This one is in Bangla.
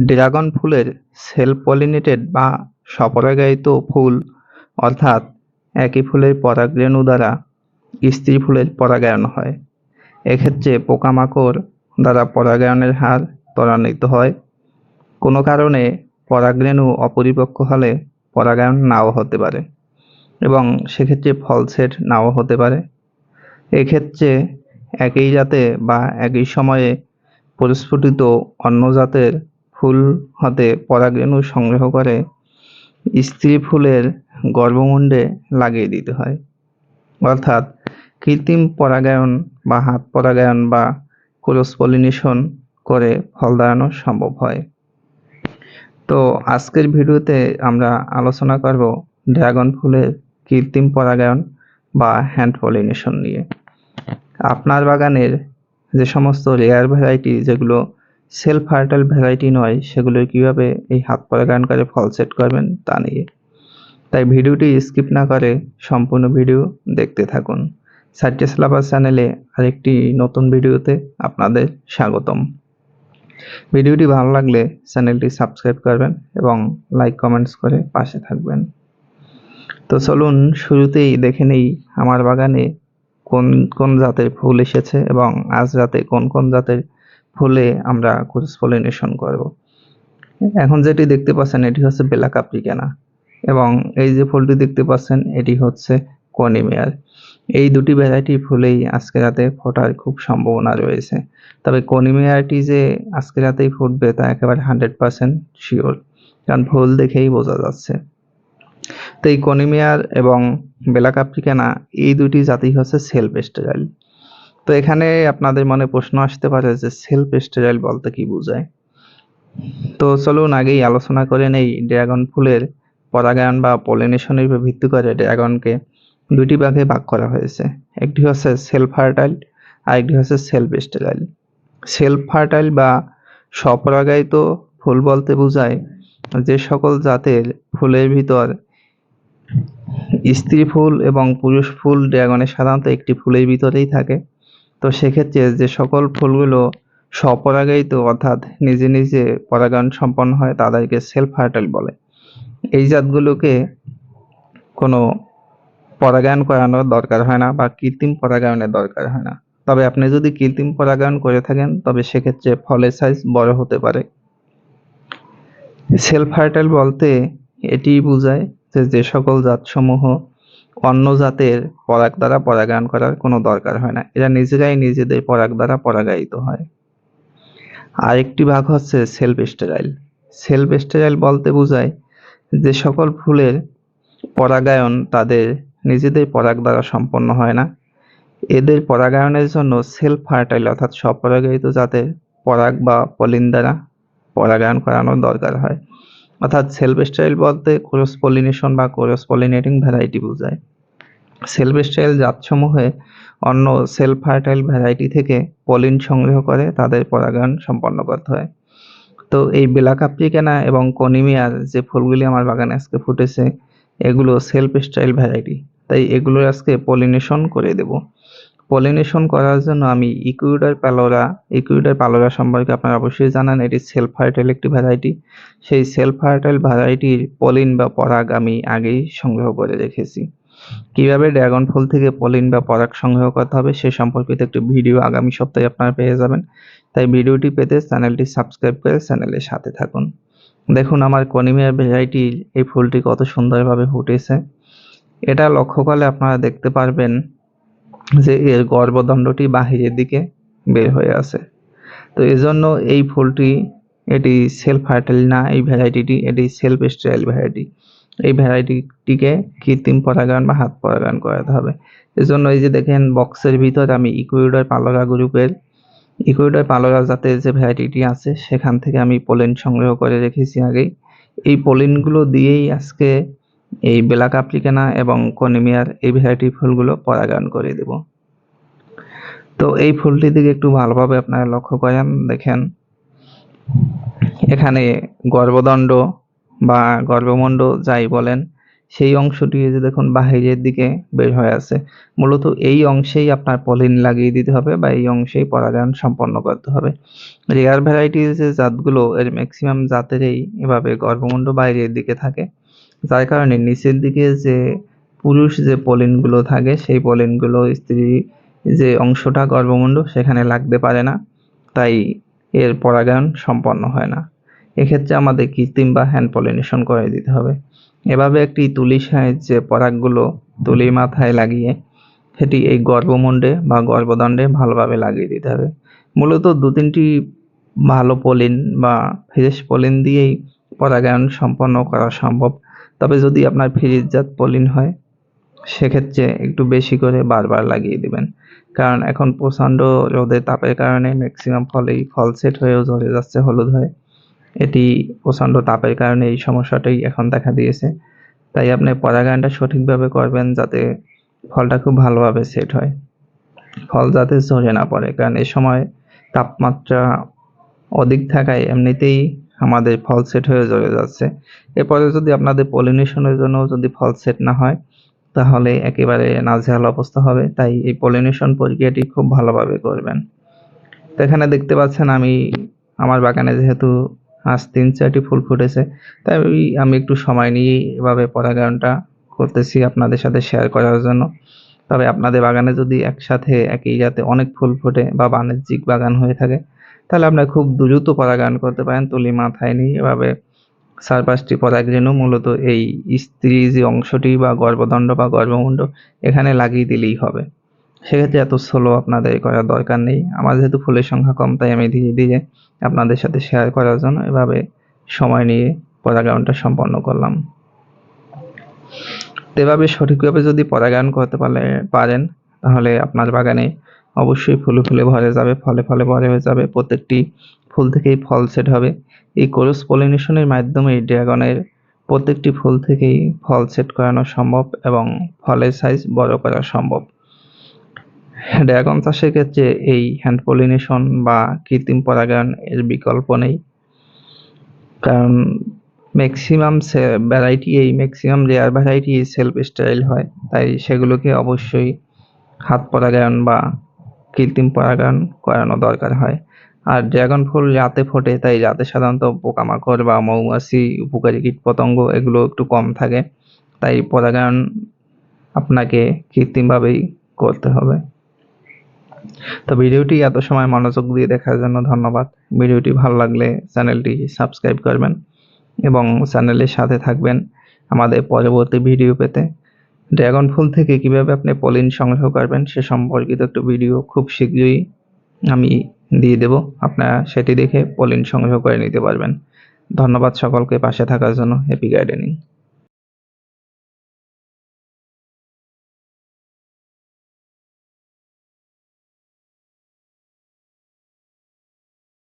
ড্রাগন ফুলের সেলফ পলিনেটেড বা স্বপরাগায়িত ফুল, অর্থাৎ একই ফুলের পরাগরেণু দ্বারা স্ত্রী ফুলের পরাগায়ন হয়। এক্ষেত্রে পোকামাকড় দ্বারা পরাগায়নের হার ত্বরান্বিত হয়। কোনো কারণে পরাগরেণু অপরিপক্ক হলে পরাগায়ন নাও হতে পারে এবং সেক্ষেত্রে ফল সেট নাও হতে পারে। এক্ষেত্রে একই জাতে বা একই সময়ে পরিস্ফুটিত অন্য জাতের ফুল হতে পরাগরেণু সংগ্রহ করে স্ত্রী ফুলের গর্ভমুণ্ডে লাগিয়ে দিতে হয়। অর্থাৎ কৃত্রিম পরাগায়ন বা হাত পরাগায়ন বা ক্রস পলিনেশন করে ফল দাঁড়ানো সম্ভব হয়। তো আজকের ভিডিওতে আমরা আলোচনা করব ড্রাগন ফুলের কৃত্রিম পরাগায়ন বা হ্যান্ড পলিনেশন নিয়ে। আপনার বাগানের যে সমস্ত রেয়ার ভ্যারাইটি যেগুলো সেলফ ফার্টাইল ভ্যারাইটি নয় সেগুলো কীভাবে এই হাত পরাগায়ন করে ফল সেট করবেন তা নিয়ে। তাই ভিডিওটি স্কিপ না করে সম্পূর্ণ ভিডিও দেখতে থাকুন। সাইট্রাস লাভার চ্যানেলে আরেকটি নতুন ভিডিওতে আপনাদের স্বাগতম। ভিডিওটি ভালো লাগলে চ্যানেলটি সাবস্ক্রাইব করবেন এবং লাইক কমেন্টস করে পাশে থাকবেন। তো চলুন শুরুতেই দেখে নেই আমার বাগানে কোন কোন জাতের ফুল এসেছে এবং আজ রাতে কোন কোন জাতের ফুলে আমরা ক্রস পলিনেশন করব। এখন যেটি দেখতে পাচ্ছেন, এটি হচ্ছে বেলাক আপ্রিকানা এবং এই যে ফুলটি দেখতে পাচ্ছেন, এটি হচ্ছে কনিমেয়ার। এই দুটি ভ্যারাইটি ফুলেই আজকে রাতে ফোটার খুব সম্ভাবনা রয়েছে। তবে কনিমেয়ারটি যে আজকে রাতেই ফুটবে তা একেবারে হান্ড্রেড পার্সেন্ট শিওর, কারণ ফুল দেখেই বোঝা যাচ্ছে। তো এই কনিমিয়ার এবং বেলাক আফ্রিকানা এই দুটি জাতি হচ্ছে সেলফ স্টেরাইল তো এখানে আপনাদের মনে প্রশ্ন আসতে পারে যে সেলফ স্টেরাইল বলতে কি বোঝায়? তো চলুন আগেই আলোচনা করে নেই ড্রাগন ফুলের পরাগায়ন বা পলিনেশনের উপর ভিত্তি করে ড্রাগনকে দুটি ভাগে ভাগ করা হয়েছে। একটি হচ্ছে সেলফ ফার্টাইল আর একটি হচ্ছে সেলফ স্টেরাইল সেলফ ফার্টাইল বা স্বপরাগায়িত ফুল বলতে বোঝায় যে সকল জাতের ফুলের ভিতর স্ত্রী ফুল এবং পুরুষ ফুল ড্রাগনের সাধারণত একটি ফুলের ভিতরেই থাকে। তো সেক্ষেত্রে যে সকল ফুলগুলো স্বপরাগায়িত অর্থাৎ নিজে নিজে পরাগায়ন সম্পন্ন হয়, তাদেরকে সেলফ ফার্টাইল বলে। এই জাতগুলোকে কোনো পরাগায়ন করানোর দরকার হয় না বা কৃত্রিম পরাগায়নের দরকার হয় না। তবে আপনি যদি কৃত্রিম পরাগায়ন করে থাকেন, তবে সেক্ষেত্রে ফলের সাইজ বড় হতে পারে। সেলফ ফার্টাইল বলতে এটি বোঝায় যে যে সকল জাতসমূহ অন্য জাতের পরাগ দ্বারা পরাগায়ন করার কোনো দরকার হয় না। এরা নিজেরাই নিজেদের পরাগ দ্বারা পরাগায়িত হয়। আরেকটি ভাগ হচ্ছে সেলফ স্টেরাইল সেলফ স্টেরাইল বলতে বোঝায় যে সকল ফুলের পরাগায়ন তাদের নিজেদের পরাগ দ্বারা সম্পন্ন হয় না। এদের পরাগায়নের জন্য সেলফ ফার্টাইল অর্থাৎ স্বপরাগায়িত জাতের পরাগ বা পলিন দ্বারা পরাগায়ন করানোর দরকার হয়। অর্থাৎ সেলফ স্টাইল বলতে ক্রস পলিনেশন বা ক্রস পলিনেটিং ভ্যারাইটি বোঝায়। সেলফ স্টাইল জাতসমূহে অন্য সেলফ ফার্টাইল ভ্যারাইটি থেকে পলিন সংগ্রহ করে তাদের পরাগায়ন সম্পন্ন করতে হয়। তো এই বেলা আপ্রিকানা এবং কনিমিয়ার যে ফুলগুলি আমার বাগানে আজকে ফুটেছে, এগুলো সেলফ স্টাইল ভ্যারাইটি। তাই এগুলোর আজকে পলিনেশন করে দেব। পলিনেশন করার জন্য আমি ইকুইডার প্যালোরা ইকুইডার প্যালোরা সম্পর্কে আপনারা অবশ্যই জানেন, এটি সেলফ ফার্টাইল একটি ভ্যারাইটি সেই সেলফ ফার্টাইল ভ্যারাইটির পলিন বা পরাগ আমি আগেই সংগ্রহ করে রেখেছি। কীভাবে ড্রাগন ফুল থেকে পলিন বা পরাগ সংগ্রহ করতে হবে সে সম্পর্কিত একটি ভিডিও আগামী সপ্তাহে আপনারা পেয়ে যাবেন। তাই ভিডিওটি পেতে চ্যানেলটি সাবস্ক্রাইব করে চ্যানেলের সাথে থাকুন। দেখুন আমার কনিমিয়া ভ্যারাইটির এই ফুলটি কত সুন্দরভাবে ফুটেছে। এটা লক্ষ্য করলে আপনারা দেখতে পারবেন যে এর গর্ভদণ্ডটি বাহিরের দিকে বের হয়ে আছে। তো এজন্য এই ফুলটি, এটি সেলফ ফার্টাইল না, এই ভ্যারাইটিটি, এটি সেলফ স্টাইল ভ্যারাইটি। এই ভ্যারাইটিটিকে কৃত্রিম পরাগায়ন বা হাত পরাগায়ন করাতে হবে। এজন্য এই যে দেখেন, বক্সের ভিতর আমি ইকুইডার পালোরা গ্রুপের ইকুইডার পালোরা জাতের যে ভ্যারাইটিটি আছে, সেখান থেকে আমি পোলেন সংগ্রহ করে রেখেছি আগেই। এই পোলেনগুলো দিয়েই আজকে এই বেলাক আপ্লিকানা এবং কনিমিয়ার এই ভ্যারাইটি ফুলগুলো পরাগায়ন করে দেব। তো এই ফুলটির দিকে একটু ভালোভাবে আপনারা লক্ষ্য করেন, দেখেন। এখানে গর্ভদণ্ড বা গর্ভমণ্ড যাই বলেন, সেই অংশটি যে দেখুন বাহিরের দিকে বের হয়ে আছে। মূলত এই অংশেই আপনার পলিন লাগিয়ে দিতে হবে বা এই অংশেই পরাগায়ন সম্পন্ন করতে হবে। রেয়ার ভ্যারাইটির যে জাতগুলো এর ম্যাক্সিমাম জাতেরই এভাবে গর্ভমুণ্ড বাইরের দিকে থাকে। যার কারণে নিচের দিকে যে পুরুষ যে পলিনগুলো থাকে, সেই পলিনগুলো স্ত্রী যে অংশটা গর্ভমুণ্ড সেখানে লাগতে পারে না। তাই এর পরাগায়ন সম্পন্ন হয় না। এক্ষেত্রে আমাদের কৃত্রিম বা হ্যান্ড পলিনেশন করে দিতে হবে। এভাবে একটি তুলির সাহায্যে পরাগগুলো তুলির মাথায় লাগিয়ে, সেটি এই গর্ভমুণ্ডে বা গর্ভদণ্ডে ভালোভাবে লাগিয়ে দিতে হবে। মূলত দু তিনটি ভালো পলিন বা ফ্রেশ পলিন দিয়েই পরাগায়ন সম্পন্ন করা সম্ভব। তবে যদি আপনার ফ্রিজজাত পলিন হয়, সেক্ষেত্রে একটু বেশি করে বারবার লাগিয়ে দিবেন। কারণ এখন প্রচণ্ড রোদের তাপের কারণে ম্যাক্সিমাম ফলেই ফল সেট হয়েও ঝরে যাচ্ছে হলুদ হয়ে। এটি প্রচণ্ড তাপের কারণে এই সমস্যাটাই এখন দেখা দিয়েছে। তাই আপনি পরাগায়নটা সঠিকভাবে করবেন যাতে ফলটা খুব ভালোভাবে সেট হয়। ফল যাতে ঝরে না পড়ে, কারণ এ সময় তাপমাত্রা অধিক থাকায় এমনিতেই আমাদের ফল সেট হয়ে ঝরে যাচ্ছে। এরপরে যদি আপনাদের পলিনেশনের জন্য যদি ফল সেট না হয়, তাহলে একেবারে নাজেহাল অবস্থা হবে। তাই এই পলিনেশন প্রক্রিয়াটি খুব ভালোভাবে করবেন। তো এখানে দেখতে পাচ্ছেন আমি, আমার বাগানে যেহেতু আজ তিন চারটি ফুল ফুটেছে, তাই আমি একটু সময় নিয়ে এভাবে পরাগায়নটা করতেছি আপনাদের সাথে শেয়ার করার জন্য। তবে আপনাদের বাগানে যদি একসাথে একই জাতে অনেক ফুল ফোটে বা বাণিজ্যিক বাগান হয়ে থাকে তাহলে আপনারা খুব দ্রুত পরাগায়ন করতে পারেন, তুলি মাথায় নিয়ে এভাবে চার পাঁচটি পরাগরেণু মূলত এই স্ত্রী যে অংশটি বা গর্ভদণ্ড বা গর্ভমুণ্ড এখানে লাগিয়ে দিলেই হবে। সেক্ষেত্রে এত স্লো আপনাদের করার দরকার নেই। আমার যেহেতু ফুলের সংখ্যা কম, তাই আমি ধীরে ধীরে আপনাদের সাথে শেয়ার করার জন্য এভাবে সময় নিয়ে পরাগায়নটা সম্পন্ন করলাম। এভাবে সঠিকভাবে যদি পরাগায়ন করতে পারলে পারেন, তাহলে আপনার বাগানে অবশ্যই ফুলে ফুলে ভরে যাবে, ফলে ফলে ভরে হয়ে যাবে। প্রত্যেকটি ফুল থেকেই ফল সেট হবে। এই ক্রস পলিনেশনের মাধ্যমে ড্রাগনের প্রত্যেকটি ফুল থেকেই ফল সেট করানো সম্ভব এবং ফলের সাইজ বড় করা সম্ভব। ড্রাগন চাষের ক্ষেত্রে এই হ্যান্ড পলিনেশন বা কৃত্রিম পরাগায়ন এর বিকল্প নেই। কারণ ম্যাক্সিমাম ভ্যারাইটি এই maximum rare variety self style হয়। তাই সেগুলোকে অবশ্যই হাত পরাগায়ন বা কৃত্রিম পরাগায়ন করানো দরকার হয়। আর ড্রাগন ফুল রাতে ফোটে, তাই রাতে সাধারণত পোকামাকড় বা মৌমাছি, উপকারী কীটপতঙ্গ এগুলো একটু কম থাকে। তাই পরাগায়ন আপনাকে কৃত্রিমভাবেই করতে হবে। তো ভিডিওটি এত সময় মনোযোগ দিয়ে দেখার জন্য ধন্যবাদ। ভিডিওটি ভালো লাগলে চ্যানেলটি সাবস্ক্রাইব করবেন এবং চ্যানেলের সাথে থাকবেন আমাদের পরবর্তী ভিডিও পেতে। ড্রাগন ফুল থেকে কীভাবে আপনি পলিন সংগ্রহ করবেন সে সম্পর্কিত একটা ভিডিও খুব শীঘ্রই আমি দিয়ে দেব। আপনারা সেটি দেখে পলিন সংগ্রহ করে নিতে পারবেন। ধন্যবাদ সকলকে পাশে থাকার জন্য। Happy gardening